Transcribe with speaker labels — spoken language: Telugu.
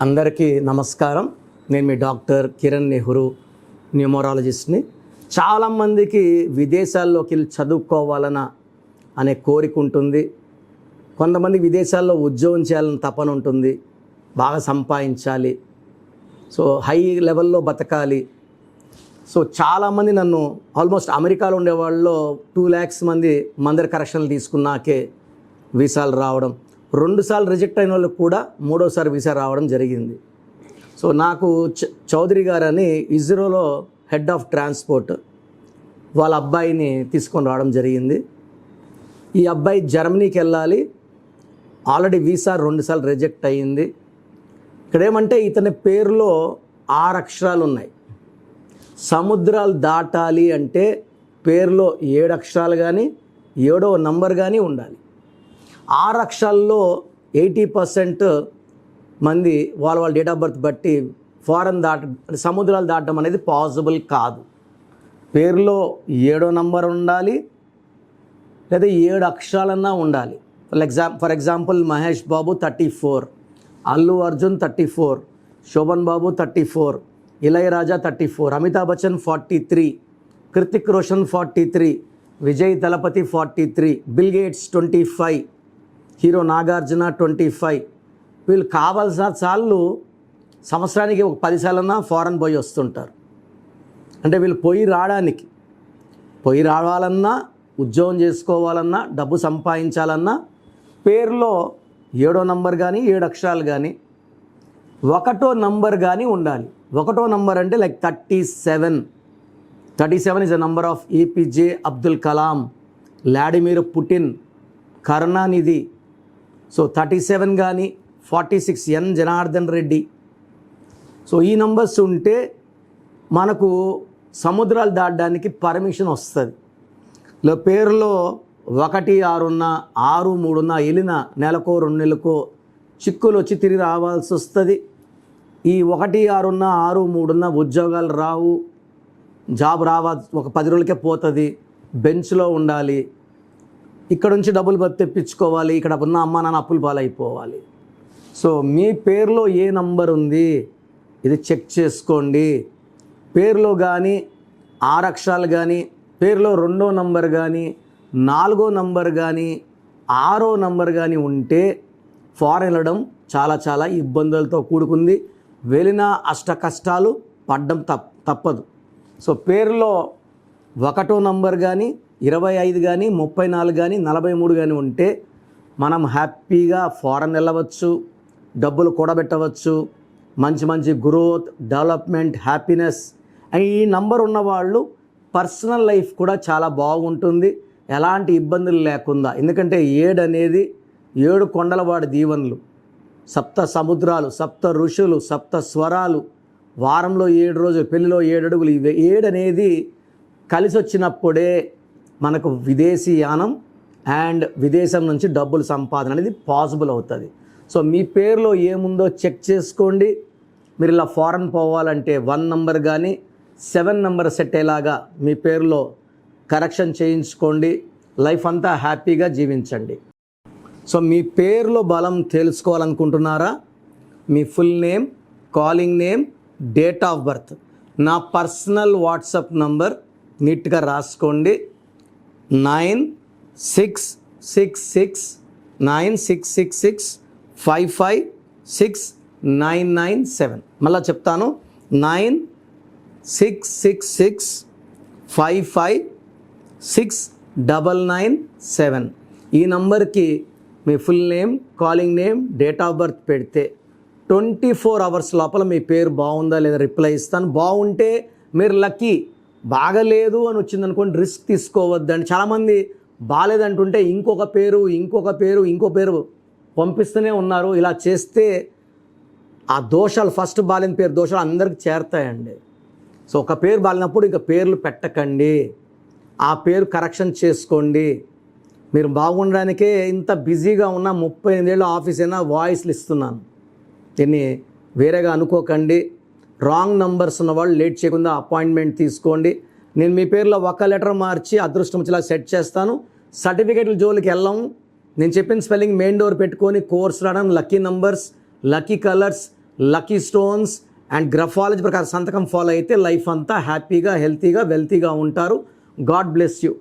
Speaker 1: అందరికీ నమస్కారం. నేను మీ డాక్టర్ కిరణ్ నెహ్రూ న్యూమరాలజిస్ట్ని. చాలామందికి విదేశాల్లోకి వెళ్ళి చదువుకోవాలన అనే కోరిక ఉంటుంది. కొంతమంది విదేశాల్లో ఉద్యోగం చేయాలని తపన ఉంటుంది. బాగా సంపాదించాలి. సో హై లెవెల్లో బతకాలి. సో చాలామంది నన్ను ఆల్మోస్ట్ అమెరికాలో ఉండే వాళ్ళు టూ ల్యాక్స్ మంది మందరి కరెక్షన్లు తీసుకున్నాకే వీసాలు రావడం. రెండుసార్లు రిజెక్ట్ అయిన వాళ్ళకి కూడా మూడోసారి వీసా రావడం జరిగింది. సో నాకు చ- చౌదరి గారు అని ఇజ్రోలో హెడ్ ఆఫ్ ట్రాన్స్పోర్ట్ వాళ్ళ అబ్బాయిని తీసుకొని రావడం జరిగింది. ఈ అబ్బాయి జర్మనీకి వెళ్ళాలి. ఆల్రెడీ వీసా రెండుసార్లు రిజెక్ట్ అయ్యింది. ఇక్కడ ఏమంటే ఇతని పేరులో ఆరు అక్షరాలు ఉన్నాయి. సముద్రాలు దాటాలి అంటే పేరులో ఏడు అక్షరాలు కానీ ఏడో నంబర్ కానీ ఉండాలి. ఆరు అక్షరాల్లో ఎయిటీ పర్సెంట్ మంది వాళ్ళ వాళ్ళ డేట్ ఆఫ్ బర్త్ బట్టి ఫారెన్ దాట సముద్రాలు దాటడం అనేది పాసిబుల్ కాదు. పేరులో ఏడో నంబర్ ఉండాలి లేదా ఏడు అక్షరాలన్నా ఉండాలి. For exam for example Mahesh Babu thirty four Allu Arjun thirty four Shobhan Babu thirty four Ilaiyaraaja thirty four Amitabh Bachchan forty three Hrithik Roshan forty three Vijay Thalapathy forty three Bill Gates twenty five hero Nagarjuna twenty five. వీళ్ళు కావాల్సిన సార్లు సంవత్సరానికి ఒక పదిసార్లన్నా ఫారెన్ పోయి వస్తుంటారు. అంటే వీళ్ళు పోయి రావడానికి పోయి రావాలన్నా ఉద్యోగం చేసుకోవాలన్నా డబ్బు సంపాదించాలన్నా పేరులో ఏడో నంబర్ కానీ ఏడు అక్షరాలు కానీ ఒకటో నంబర్ కానీ ఉండాలి. ఒకటో నంబర్ అంటే like thirty seven. Thirty seven is a number of APJ Abdul Kalam Vladimir Putin Karunanidhi so thirty seven కానీ forty six N Janardhan Reddy. So ఈ నంబర్స్ ఉంటే మనకు సముద్రాలు దాటడానికి పర్మిషన్ వస్తుంది. లో పేరులో ఒకటి ఆరున్న ఆరు మూడున్న వెళ్ళిన నెలకో రెండు నెలకో చిక్కులు వచ్చి తిరిగి రావాల్సి వస్తుంది. ఈ ఒకటి ఆరున్న ఆరు మూడున్న ఉద్యోగాలు రావు. జాబ్ రావా ఒక పది రోజులకే పోతుంది. బెంచ్లో ఉండాలి. ఇక్కడ నుంచి డబ్బులు తెప్పించుకోవాలి ఇక్కడ ఉన్న అమ్మ నాన్న అప్పులు పాలైపోవాలి. సో మీ పేరులో ఏ నంబర్ ఉంది ఇది చెక్ చేసుకోండి. పేరులో కానీ ఆరు అక్షరాలు కానీ పేరులో రెండో నంబర్ కానీ నాలుగో నంబర్ కానీ ఆరో నంబర్ కానీ ఉంటే ఫారెన్ వెళ్ళడం చాలా చాలా ఇబ్బందులతో కూడుకుంది. వెళ్ళిన అష్ట కష్టాలు పడ్డం తప్ తప్పదు. సో పేరులో ఒకటో నంబర్ కానీ ఇరవై ఐదు కానీ ముప్పై నాలుగు కానీ నలభై మూడు కానీ ఉంటే మనం హ్యాపీగా ఫారెన్ వెళ్ళవచ్చు డబ్బులు కూడబెట్టవచ్చు మంచి మంచి గ్రోత్ డెవలప్మెంట్ హ్యాపీనెస్ ఈ నంబర్ ఉన్నవాళ్ళు పర్సనల్ లైఫ్ కూడా చాలా బాగుంటుంది. ఎలాంటి ఇబ్బందులు లేకుండా. ఎందుకంటే ఏడు అనేది ఏడు కొండలవాడి దీవెనలు. సప్త సముద్రాలు సప్త ఋషులు సప్త స్వరాలు వారంలో ఏడు రోజులు పెళ్ళిలో ఏడు అడుగులు ఇవి ఏడు అనేది కలిసి వచ్చినప్పుడే మనకు విదేశీ యానం అండ్ విదేశం నుంచి డబ్బులు సంపాదన అనేది పాసిబుల్ అవుతుంది. సో మీ పేరులో ఏముందో చెక్ చేసుకోండి. మీరు ఇలా ఫారెన్ పోవాలంటే వన్ నంబర్ కానీ సెవెన్ నంబర్ సెట్ అయ్యేలాగా మీ పేరులో కరెక్షన్ చేయించుకోండి. లైఫ్ అంతా హ్యాపీగా జీవించండి. సో మీ పేరులో బలం తెలుసుకోవాలనుకుంటున్నారా? మీ full name calling name date of birth. నా పర్సనల్ వాట్సాప్ నంబర్ నీట్గా రాసుకోండి. Nine six six six nine six six six five five six nine nine seven. మళ్ళీ చెప్తాను. Nine six six six five five six double nine seven. ఈ నంబర్కి మీ full name calling name date of birth పెడితే ట్వంటీ ఫోర్ అవర్స్ లోపల మీ పేరు బాగుందా లేదా రిప్లై ఇస్తాను. బాగుంటే మీరు లక్కీ బాగలేదు అని వచ్చింది అనుకోండి రిస్క్ తీసుకోవద్దండి చాలామంది బాగాలేదంటుంటే ఇంకొక పేరు ఇంకొక పేరు ఇంకో పేరు పంపిస్తూనే ఉన్నారు. ఇలా చేస్తే ఆ దోషాలు ఫస్ట్ బాలిన పేరు దోషాలు అందరికి చేరతాయండి. సో ఒక పేరు బాలినప్పుడు ఇంకా పేర్లు పెట్టకండి. ఆ పేరు కరెక్షన్ చేసుకోండి. మీరు బాగుండడానికే ఇంత బిజీగా ఉన్న ముప్పై ఎనిమిదేళ్ళు ఆఫీస్ అయినా వాయిస్లు ఇస్తున్నాను. దీన్ని వేరేగా అనుకోకండి. రాంగ్ నంబర్స్ ఉన్న వాళ్ళు లేట్ చేయకుండా అపాయింట్మెంట్ తీసుకోండి. నేను మీ పేరులో ఒక లెటర్ మార్చి అదృష్టం వచ్చేలా సెట్ చేస్తాను. సర్టిఫికేట్ల జోలికి వెళ్ళాము నేను చెప్పిన స్పెల్లింగ్ మెయిన్ డోర్ పెట్టుకొని కోర్స్ రావడం lucky numbers lucky colours lucky stones and graphology ప్రకారం సంతకం ఫాలో అయితే లైఫ్ అంతా హ్యాపీగా హెల్తీగా వెల్తీగా ఉంటారు. God bless you.